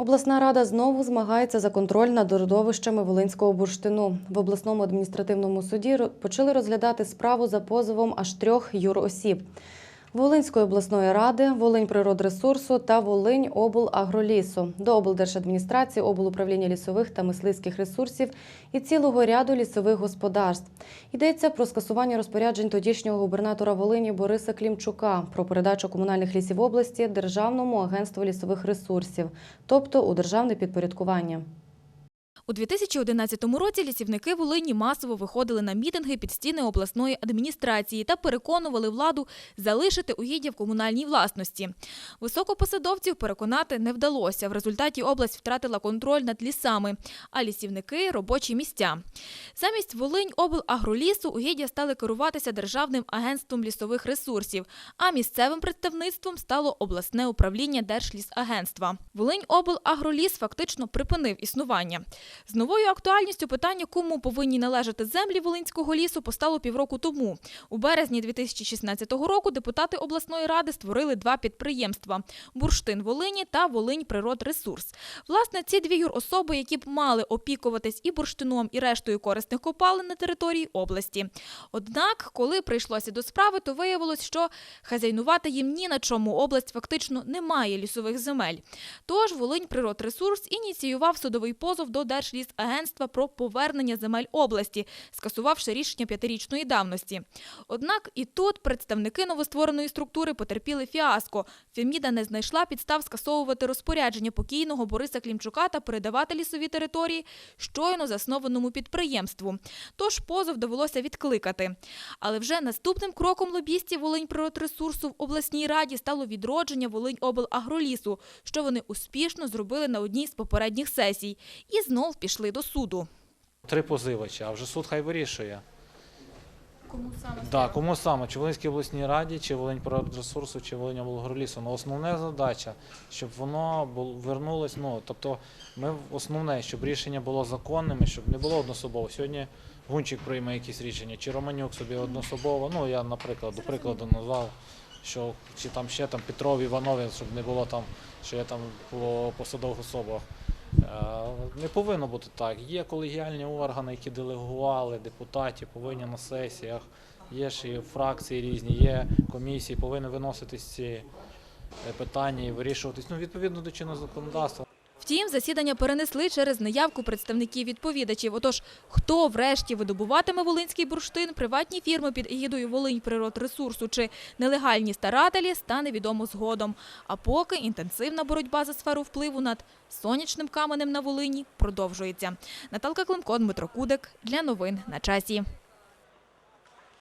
Обласна рада знову змагається за контроль над родовищами Волинського бурштину. В обласному адміністративному суді почали розглядати справу за позовом аж трьох юросіб. Волинської обласної ради, Волинь природресурсу та Волинь облагролісу до облдержадміністрації, облуправління лісових та мисливських ресурсів і цілого ряду лісових господарств. Йдеться про скасування розпоряджень тодішнього губернатора Волині Бориса Клімчука про передачу комунальних лісів області Державному агентству лісових ресурсів, тобто у державне підпорядкування. У 2011 році лісівники Волині масово виходили на мітинги під стіни обласної адміністрації та переконували владу залишити угіддя в комунальній власності. Високопосадовців переконати не вдалося. В результаті область втратила контроль над лісами, а лісівники – робочі місця. Замість Волинь облагролісу угіддя стали керуватися Державним агентством лісових ресурсів, а місцевим представництвом стало обласне управління Держлісагентства. Волинь облагроліс фактично припинив існування. З новою актуальністю питання, кому повинні належати землі Волинського лісу, постало півроку тому. У березні 2016 року депутати обласної ради створили два підприємства – Бурштин Волині та Волинь Природресурс. Власне, ці дві юрособи, які б мали опікуватись і бурштином, і рештою корисних копалин на території області. Однак, коли прийшлося до справи, то виявилось, що хазяйнувати їм ні на чому область фактично не має лісових земель. Тож Волинь Природресурс ініціював судовий позов до Держлісагентства про повернення земель області, скасувавши рішення п'ятирічної давності. Однак і тут представники новоствореної структури потерпіли фіаско. Феміда не знайшла підстав скасовувати розпорядження покійного Бориса Клімчука та передавати лісові території щойно заснованому підприємству. Тож позов довелося відкликати. Але вже наступним кроком лобістів Волинь Природресурсу в обласній раді стало відродження Волинь облагролісу, що вони успішно зробили на одній з попередніх сесій, і знов пішли до суду. Три позивачі, а вже суд хай вирішує. Кому саме Да, кому саме? Чи Волинській обласній раді, чи Волинь ресурсу, чи Волинь облгорлісу. Ну, основна задача, щоб воно бу- вернулось. Ну, тобто, ми основне, щоб рішення було законними, щоб не було однособово. Сьогодні Гунчик прийме якісь рішення, чи Романюк собі однособово. Ну, я, наприклад, до прикладу назвав, що чи там ще там Петров, Іванові, щоб не було там, що я там по посадових особах. Е, Не повинно бути так. Є колегіальні органи, які делегували депутатів, повинні на сесіях. Є ж і фракції різні, є комісії, повинні виноситись ці е, питання і вирішуватись ну, відповідно до чинного законодавства. Втім, засідання перенесли через неявку представників відповідачів. Отож, хто врешті видобуватиме волинський бурштин, приватні фірми під егідою Волинь природресурсу чи нелегальні старателі, стане відомо згодом. А поки інтенсивна боротьба за сферу впливу над сонячним каменем на Волині продовжується. Наталка Климко, Дмитро Кудик для новин на часі.